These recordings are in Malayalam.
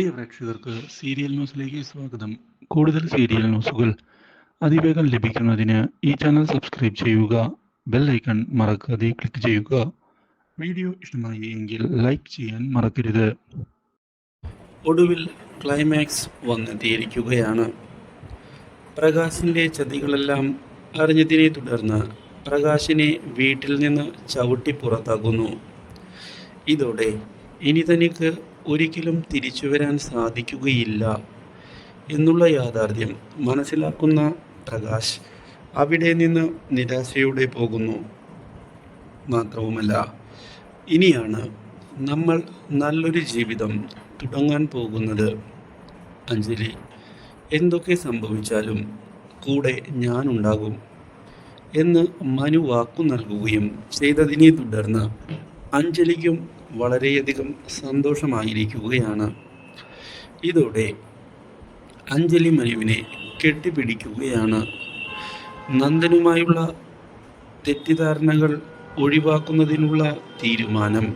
പ്രിയ പ്രേക്ഷകർക്ക് സീരിയൽ ന്യൂസിലേക്ക് സ്വാഗതം. കൂടുതൽ സീരിയൽ ന്യൂസുകൾ അതിവേഗം ലഭിക്കുന്നതിന് ഈ ചാനൽ സബ്സ്ക്രൈബ് ചെയ്യുക ബെൽ ഐക്കൺ മറക്കാതെ ക്ലിക്ക് ചെയ്യുക. വീഡിയോ ഇഷ്ടമായി എങ്കിൽ ലൈക്ക് ചെയ്യാൻ മറക്കരുത്. ഒടുവിൽ ക്ലൈമാക്സ് വന്നെത്തിയിരിക്കുകയാണ്. പ്രകാശിന്റെ ചതികളെല്ലാം അറിഞ്ഞതിനെ തുടർന്ന് പ്രകാശിനെ വീട്ടിൽ നിന്ന് ചവിട്ടി പുറത്താക്കുന്നു. ഇതോടെ ഇനി തനിക്ക് ഒരിക്കലും തിരിച്ചു വരാൻ സാധിക്കുകയില്ല എന്നുള്ള യാഥാർത്ഥ്യം മനസ്സിലാക്കുന്ന പ്രകാശ് അവിടെ നിന്ന് നിരാശയോടെ പോകുന്നു. മാത്രവുമല്ല ഇനിയാണ് നമ്മൾ നല്ലൊരു ജീവിതം തുടങ്ങാൻ പോകുന്നത്. അഞ്ജലി എന്തൊക്കെ സംഭവിച്ചാലും കൂടെ ഞാനുണ്ടാകും എന്ന് മനു വാക്കു നൽകുകയും ചെയ്തതിനെ തുടർന്ന് അഞ്ജലിക്കും വളരെയധികം സന്തോഷമായിരിക്കുകയാണ്. ഇതോടെ അഞ്ജലി മനുവിനെ കെട്ടിപ്പിടിക്കുകയാണ്. നന്ദനുമായുള്ള തെറ്റിദ്ധാരണകൾ ഒഴിവാക്കുന്നതിനുള്ള തീരുമാനം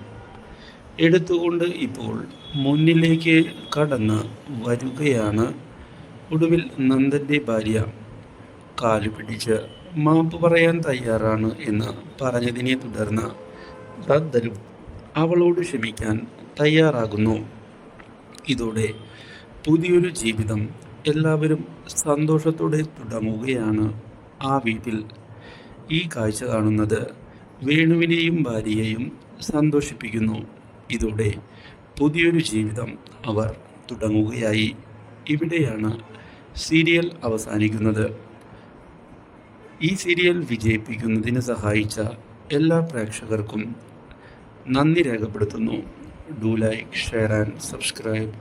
എടുത്തുകൊണ്ട് ഇപ്പോൾ മുന്നിലേക്ക് കടന്ന് വരികയാണ്. ഒടുവിൽ നന്ദന്റെ ഭാര്യ കാലു പിടിച്ച് മാപ്പ് പറയാൻ തയ്യാറാണ് എന്ന് പറഞ്ഞതിനെ തുടർന്ന് റദ്ദലും അവളോട് ക്ഷമിക്കാൻ തയ്യാറാകുന്നു. ഇതോടെ പുതിയൊരു ജീവിതം എല്ലാവരും സന്തോഷത്തോടെ തുടങ്ങുകയാണ് ആ വീട്ടിൽ. ഈ കാഴ്ച കാണുന്നത് വേണുവിനെയും ഭാര്യയെയും സന്തോഷിപ്പിക്കുന്നു. ഇതോടെ പുതിയൊരു ജീവിതം അവർ തുടങ്ങുകയായി. ഇവിടെയാണ് സീരിയൽ അവസാനിക്കുന്നത്. ഈ സീരിയൽ വിജയിപ്പിക്കുന്നതിന് സഹായിച്ച എല്ലാ പ്രേക്ഷകർക്കും നന്ദി രേഖപ്പെടുത്തുന്നു. Do like share and subscribe